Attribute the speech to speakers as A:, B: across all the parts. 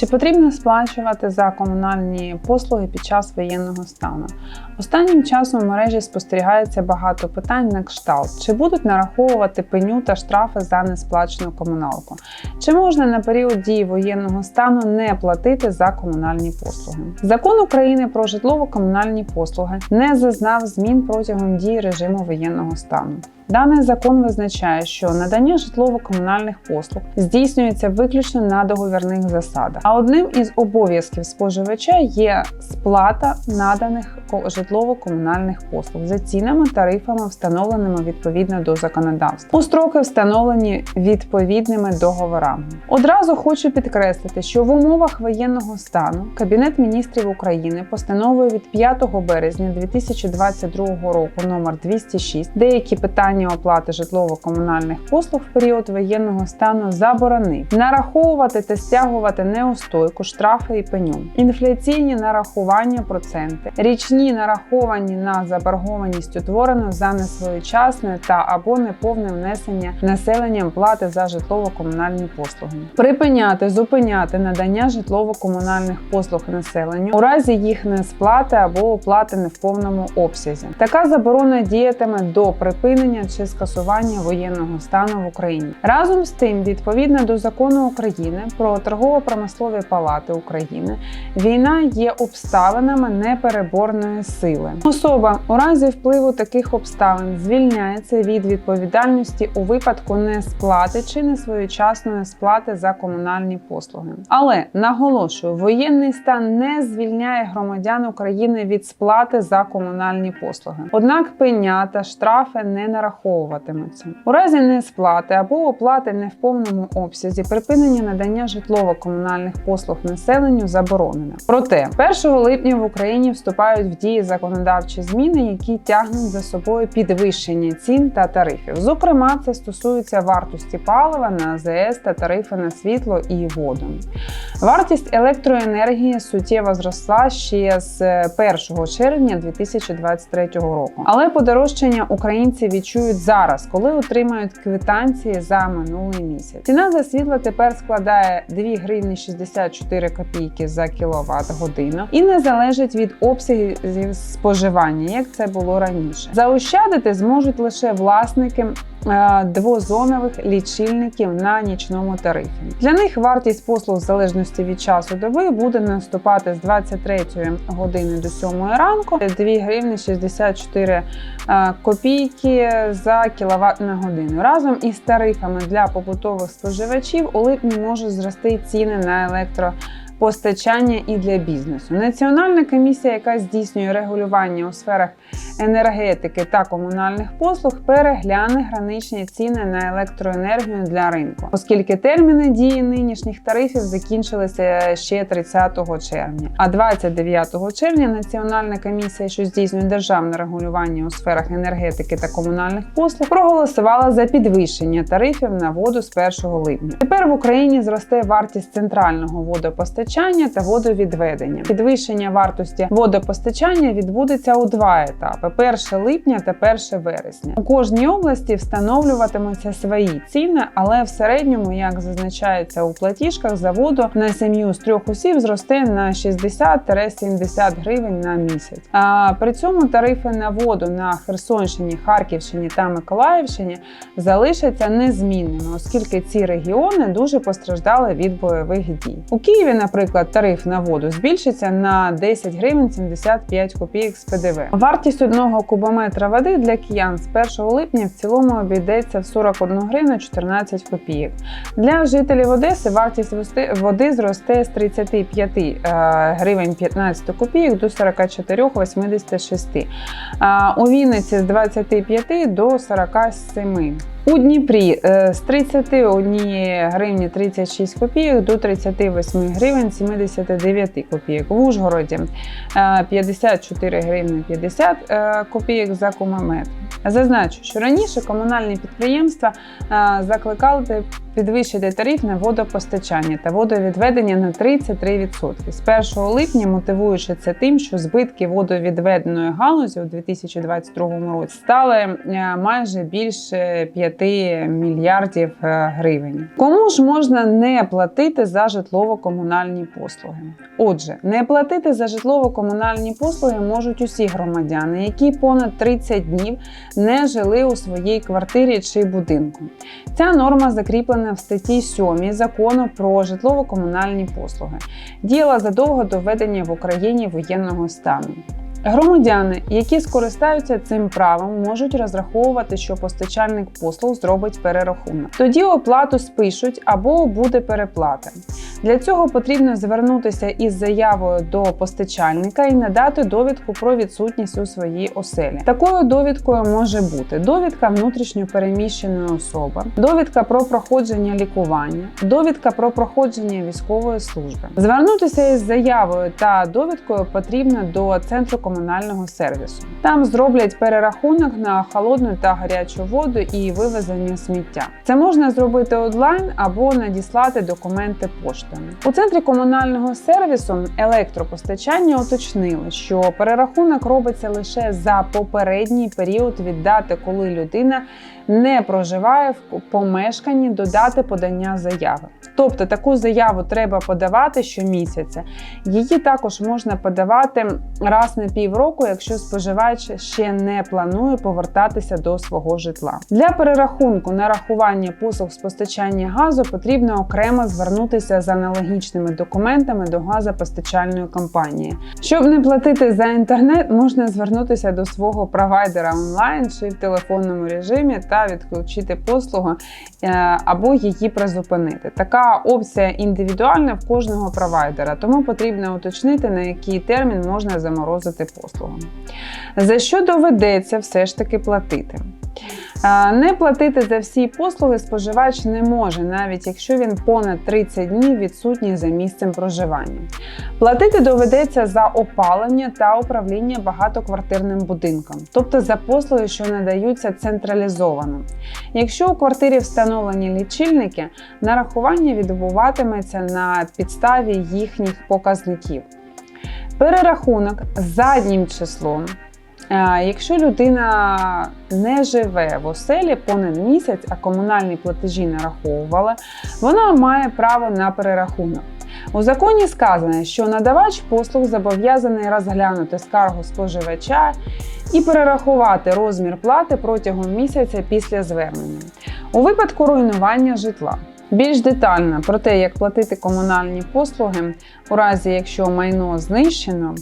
A: Чи потрібно сплачувати за комунальні послуги під час воєнного стану? Останнім часом в мережі спостерігається багато питань на кшталт: чи будуть нараховувати пеню та штрафи за несплачену комуналку? Чи можна на період дії воєнного стану не платити за комунальні послуги? Закон України про житлово-комунальні послуги не зазнав змін протягом дії режиму воєнного стану. Даний закон визначає, що надання житлово-комунальних послуг здійснюється виключно на договірних засадах. А одним із обов'язків споживача є сплата наданих житлово-комунальних послуг за цінами, тарифами, встановленими відповідно до законодавства. У строки встановлені відповідними договорами. Одразу хочу підкреслити, що в умовах воєнного стану Кабінет міністрів України постановою від 5 березня 2022 року номер 206 деякі питання оплати житлово-комунальних послуг в період воєнного стану заборонив нараховувати та стягувати неустойку, штрафи і пеню, інфляційні нарахування проценти, річні нараховані на заборгованість утворену за несвоєчасне та або неповне внесення населенням плати за житлово-комунальні послуги, припиняти, зупиняти надання житлово-комунальних послуг населенню у разі їх несплати або оплати не в повному обсязі. Така заборона діятиме до припинення чи скасування воєнного стану в Україні. Разом з тим, відповідно до закону України про торгово-промислові палати України, війна є обставинами непереборної сили. Особа у разі впливу таких обставин звільняється від відповідальності у випадку несплати чи несвоєчасної сплати за комунальні послуги. Але наголошую, воєнний стан не звільняє громадян України від сплати за комунальні послуги. Однак пеня та штрафи не нараховуватимуться. У разі несплати або оплати не в повному обсязі припинення надання житлово-комунальних послуг населенню заборонено. Проте 1 липня в Україні вступають в дії законодавчі зміни, які тягнуть за собою підвищення цін та тарифів. Зокрема, це стосується вартості палива на АЗС та тарифи на світло і воду. Вартість електроенергії суттєво зросла ще з 1 червня 2023 року. Але подорожчання українці відчують зараз, коли отримають квитанції за минулий місяць. Ціна за світло тепер складає 2 гривні 64 копійки за кіловат годину і не залежить від обсягів споживання, як це було раніше. Заощадити зможуть лише власники двозонових лічильників на нічному тарифі. Для них вартість послуг в залежності від часу доби буде наступати з 23 години до 7 ранку 2 гривні 64 е, копійки за кіловат на годину. Разом із тарифами для побутових споживачів у липні можуть зрости ціни на електро. Постачання і для бізнесу. Національна комісія, яка здійснює регулювання у сферах енергетики та комунальних послуг, перегляне граничні ціни на електроенергію для ринку, оскільки терміни дії нинішніх тарифів закінчилися ще 30 червня. А 29 червня Національна комісія, що здійснює державне регулювання у сферах енергетики та комунальних послуг, проголосувала за підвищення тарифів на воду з 1 липня. Тепер в Україні зросте вартість центрального водопостачання та водовідведення. Підвищення вартості водопостачання відбудеться у два етапи: 1 липня та 1 вересня. У кожній області встановлюватимуться свої ціни, але в середньому, як зазначається у платіжках за воду, на сім'ю з трьох осіб зросте на 60-70 гривень на місяць. А при цьому тарифи на воду на Херсонщині, Харківщині та Миколаївщині залишаться незмінними, оскільки ці регіони дуже постраждали від бойових дій. У Києві, наприклад, тариф на воду збільшиться на 10 гривень 75 копійок з ПДВ. Вартість одного кубометра води для киян з 1 липня в цілому обійдеться в 41 гривну 14 копійок. Для жителів Одеси вартість води зросте з 35 е, гривень 15 копійок до 44,86. А У Вінниці з 25 до 47. У Дніпрі е, з 31 гривні 36 копійок до 38 гривень 79 копійок. В Ужгороді е, 54 гривні 50 е, копійок за кумамет. Зазначу, що раніше комунальні підприємства е, закликали підвищити тариф на водопостачання та водовідведення на 33%. З 1 липня мотивуючи це тим, що збитки водовідведеної галузі у 2022 році стали е, майже більше 5 мільярдів е, гривень. Кому ж можна не платити за житлово-комунальні послуги? Отже, не платити за житлово-комунальні послуги можуть усі громадяни, які понад 30 днів не жили у своїй квартирі чи будинку. Ця норма закріплена в статті 7 закону про житлово-комунальні послуги. Діяла задовго до введення в Україні воєнного стану. Громадяни, які скористаються цим правом, можуть розраховувати, що постачальник послуг зробить перерахунок. Тоді оплату спишуть або буде переплата. Для цього потрібно звернутися із заявою до постачальника і надати довідку про відсутність у своїй оселі. Такою довідкою може бути довідка внутрішньо переміщеної особи, довідка про проходження лікування, довідка про проходження військової служби. Звернутися із заявою та довідкою потрібно до центру комунального сервісу. Там зроблять перерахунок на холодну та гарячу воду і вивезення сміття. Це можна зробити онлайн або надіслати документи поштою. У центрі комунального сервісу електропостачання уточнили, що перерахунок робиться лише за попередній період від дати, коли людина не проживає в помешканні до дати подання заяви. Тобто таку заяву треба подавати щомісяця. Її також можна подавати раз на півроку, якщо споживач ще не планує повертатися до свого житла. Для перерахунку нарахування послуг з постачання газу потрібно окремо звернутися з аналогічними документами до газопостачальної компанії. Щоб не платити за інтернет, можна звернутися до свого провайдера онлайн чи в телефонному режимі та відключити послугу е, або її призупинити. Така опція індивідуальна в кожного провайдера, тому потрібно уточнити, на який термін можна заморозити послугу. За що доведеться все ж таки платити? Не платити за всі послуги споживач не може, навіть якщо він понад 30 днів відсутній за місцем проживання. Платити доведеться за опалення та управління багатоквартирним будинком, тобто за послуги, що надаються централізовано. Якщо у квартирі встановлені лічильники, нарахування відбуватиметься на підставі їхніх показників. Перерахунок заднім числом. Е, Якщо людина не живе в оселі понад місяць, а комунальні платежі нараховувала, вона має право на перерахунок. У законі сказано, що надавач послуг зобов'язаний розглянути скаргу споживача і перерахувати розмір плати протягом місяця після звернення. У випадку руйнування житла. Більш детально про те, як платити комунальні послуги у разі, якщо майно знищено,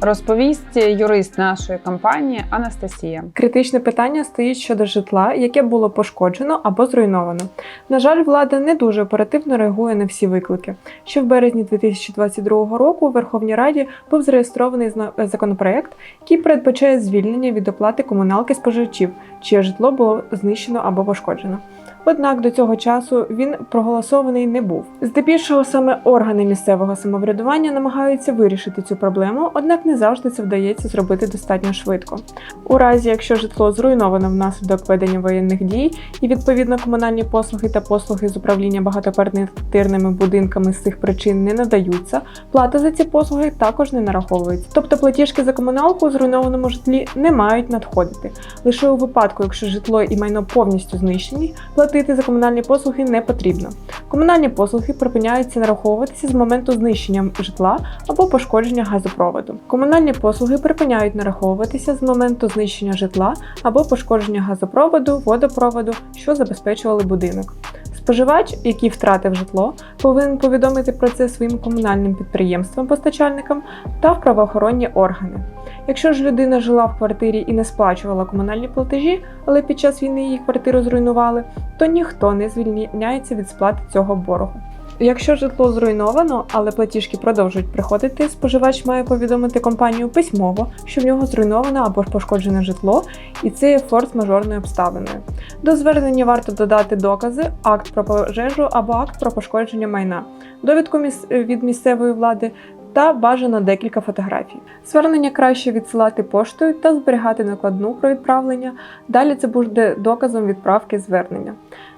A: розповість юрист нашої компанії Анастасія.
B: Критичне питання стоїть щодо житла, яке було пошкоджено або зруйновано. На жаль, влада не дуже оперативно реагує на всі виклики. Ще в березні 2022 року у Верховній Раді був зареєстрований зна- законопроект, який передбачає звільнення від оплати комуналки споживачів, чиє житло було знищено або пошкоджено. Однак до цього часу він проголосований не був. Здебільшого саме органи місцевого самоврядування намагаються вирішити цю проблему, однак не завжди це вдається зробити достатньо швидко. У разі, якщо житло зруйновано внаслідок ведення воєнних дій, і відповідно комунальні послуги та послуги з управління багатоквартирними будинками з цих причин не надаються, плата за ці послуги також не нараховується. Тобто платіжки за комуналку у зруйнованому житлі не мають надходити. Лише у випадку, якщо житло і майно повністю знищені, платити за комунальні послуги не потрібно. Комунальні послуги припиняються нараховуватися з моменту знищення житла або пошкодження газопроводу. Комунальні послуги припиняють нараховуватися з моменту знищення житла або пошкодження газопроводу, водопроводу, що забезпечували будинок. Споживач, який втратив житло, повинен повідомити про це своїм комунальним підприємствам-постачальникам та в правоохоронні органи. Якщо ж людина жила в квартирі і не сплачувала комунальні платежі, але під час війни її квартиру зруйнували, то ніхто не звільняється від сплати цього боргу. Якщо житло зруйновано, але платіжки продовжують приходити, споживач має повідомити компанію письмово, що в нього зруйноване або ж пошкоджене житло, і це є форс-мажорною обставиною. До звернення варто додати докази, акт про пожежу або акт про пошкодження майна, довідку від місцевої влади та бажано декілька фотографій. Звернення краще відсилати поштою та зберігати накладну про відправлення. Далі це буде доказом відправки звернення.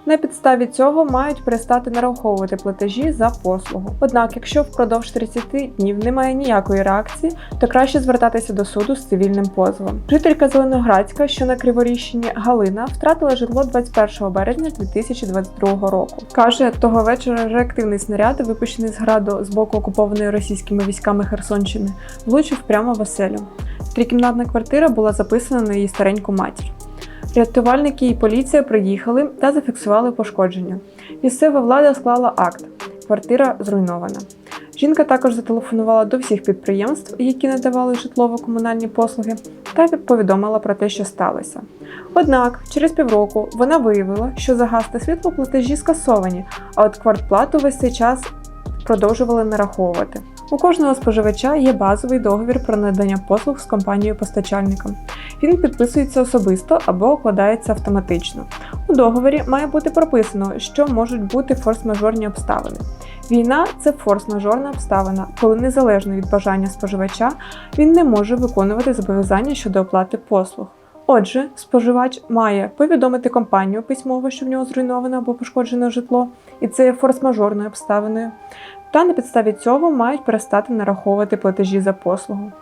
B: На підставі цього мають перестати нараховувати платежі за послугу. Однак, якщо впродовж 30 днів немає ніякої реакції, то краще звертатися до суду з цивільним позовом. Жителька Зеленоградська, що на Криворіщині Галина, втратила житло 21 березня 2022 року. Каже, того вечора реактивний снаряд, випущений з граду з боку окупованої російськими військами Херсонщини, влучив прямо в оселю. Трикімнатна квартира була записана на її стареньку матір. Рятувальники і поліція приїхали та зафіксували пошкодження. Місцева влада склала акт. Квартира зруйнована. Жінка також зателефонувала до всіх підприємств, які надавали житлово-комунальні послуги, та повідомила про те, що сталося. Однак, через півроку вона виявила, що за газ та світло платежі скасовані, а от квартплату весь цей час продовжували нараховувати. У кожного споживача є базовий договір про надання послуг з компанією-постачальником. Він підписується особисто або укладається автоматично. У договорі має бути прописано, що можуть бути форс-мажорні обставини. Війна це форс-мажорна обставина, коли незалежно від бажання споживача він не може виконувати зобов'язання щодо оплати послуг. Отже, споживач має повідомити компанію письмово, що в нього зруйноване або пошкоджене житло, і це є форс-мажорною обставиною. Та на підставі цього мають перестати нараховувати платежі за послугу.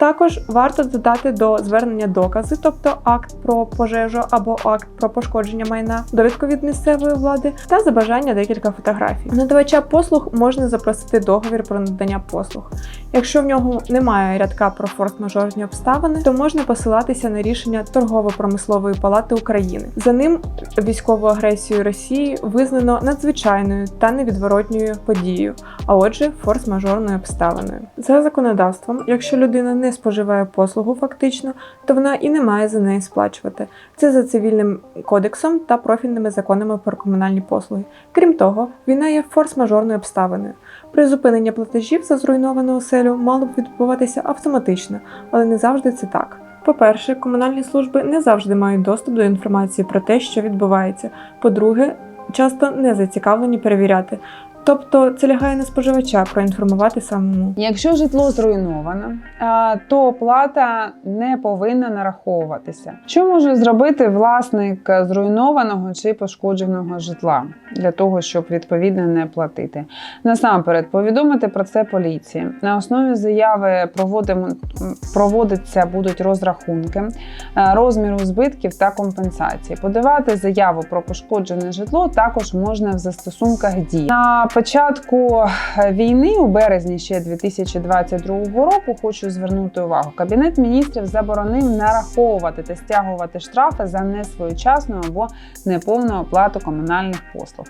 B: Також варто додати до звернення докази, тобто акт про пожежу або акт про пошкодження майна, довідку від місцевої влади та за бажання декілька фотографій. Надавача послуг можна запросити договір про надання послуг. Якщо в нього немає рядка про форс-мажорні обставини, то можна посилатися на рішення торгово-промислової палати України. За ним військову агресію Росії визнано надзвичайною та невідворотньою подією, а отже, форс-мажорною обставиною. За законодавством, якщо людина не споживає послугу фактично, то вона і не має за неї сплачувати. Це за цивільним кодексом та профільними законами про комунальні послуги. Крім того, війна є форс-мажорною обставиною. Призупинення платежів за зруйновану оселю мало б відбуватися автоматично, але не завжди це так. По-перше, комунальні служби не завжди мають доступ до інформації про те, що відбувається. По-друге, часто не зацікавлені перевіряти. Тобто це лягає на споживача проінформувати самому.
A: Якщо житло зруйновано, то оплата не повинна нараховуватися. Що може зробити власник зруйнованого чи пошкодженого житла для того, щоб відповідно не платити? Насамперед, повідомити про це поліції. На основі заяви проводиться будуть розрахунки розміру збитків та компенсації. Подавати заяву про пошкоджене житло також можна в застосунках дії. Початку е, війни, у березні ще 2022 року, хочу звернути увагу. Кабінет міністрів заборонив нараховувати та стягувати штрафи за несвоєчасну або неповну оплату комунальних послуг.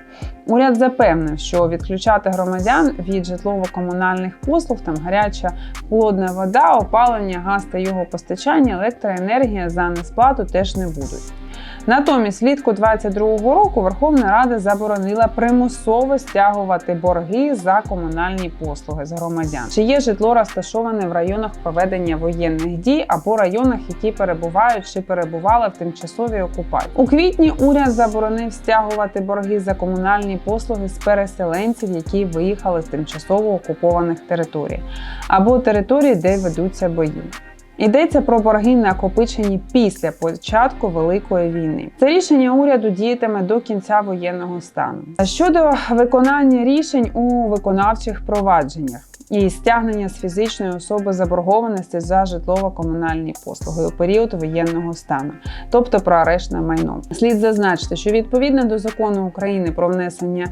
A: Уряд запевнив, що відключати громадян від житлово-комунальних послуг, там гаряча холодна вода, опалення, газ та його постачання, електроенергія за несплату теж не будуть. Натомість, влітку 2022 року Верховна Рада заборонила примусово стягувати борги за комунальні послуги з громадян, чи є житло розташоване в районах проведення воєнних дій або районах, які перебувають чи перебували в тимчасовій окупації. У квітні уряд заборонив стягувати борги за комунальні послуги з переселенців, які виїхали з тимчасово окупованих територій, або територій, де ведуться бої. Йдеться про борги, накопичені після початку великої війни. Це рішення уряду діятиме до кінця воєнного стану. Щодо виконання рішень у виконавчих провадженнях. І стягнення з фізичної особи заборгованості за житлово-комунальні послуги у період воєнного стану, тобто про арешт на майно. Слід зазначити, що відповідно до закону України про внесення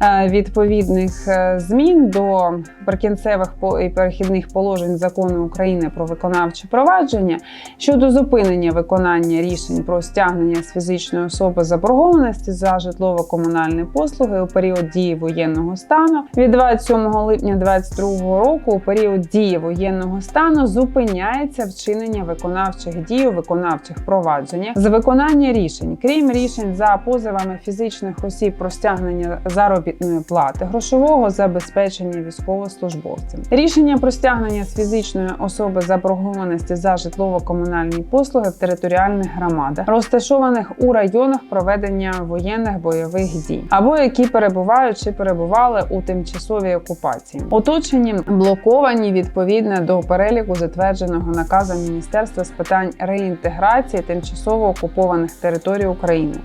A: е, відповідних е, змін до прикінцевих і перехідних положень закону України про виконавче провадження щодо зупинення виконання рішень про стягнення з фізичної особи заборгованості за житлово-комунальні послуги у період дії воєнного стану від 27 липня 2022 року у період дії воєнного стану зупиняється вчинення виконавчих дій у виконавчих провадженнях з виконання рішень, крім рішень за позовами фізичних осіб про стягнення заробітної плати, грошового забезпечення військовослужбовцям. Рішення про стягнення з фізичної особи заборгованості за житлово-комунальні послуги в територіальних громадах, розташованих у районах проведення воєнних бойових дій, або які перебувають чи перебували у тимчасовій окупації. Оточення блоковані відповідно до переліку затвердженого наказом Міністерства з питань реінтеграції тимчасово окупованих територій України.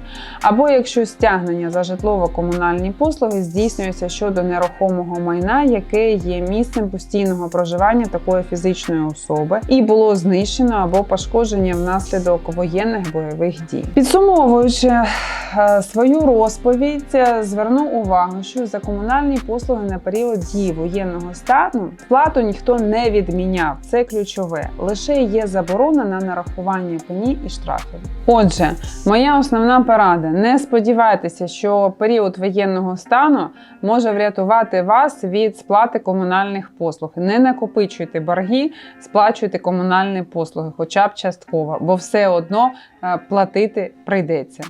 A: Або якщо стягнення за житлово-комунальні послуги здійснюється щодо нерухомого майна, яке є місцем постійного проживання такої фізичної особи, і було знищено або пошкодження внаслідок воєнних бойових дій. Підсумовуючи е, свою розповідь, е, зверну увагу, що за комунальні послуги на період дії воєнного стану сплату ніхто не відміняв. Це ключове. Лише є заборона на нарахування пені і штрафів. Отже, моя основна порада: не сподівайтеся, що період воєнного стану може врятувати вас від сплати комунальних послуг. Не накопичуйте борги, сплачуйте комунальні послуги, хоча б частково, бо все одно е, платити прийдеться.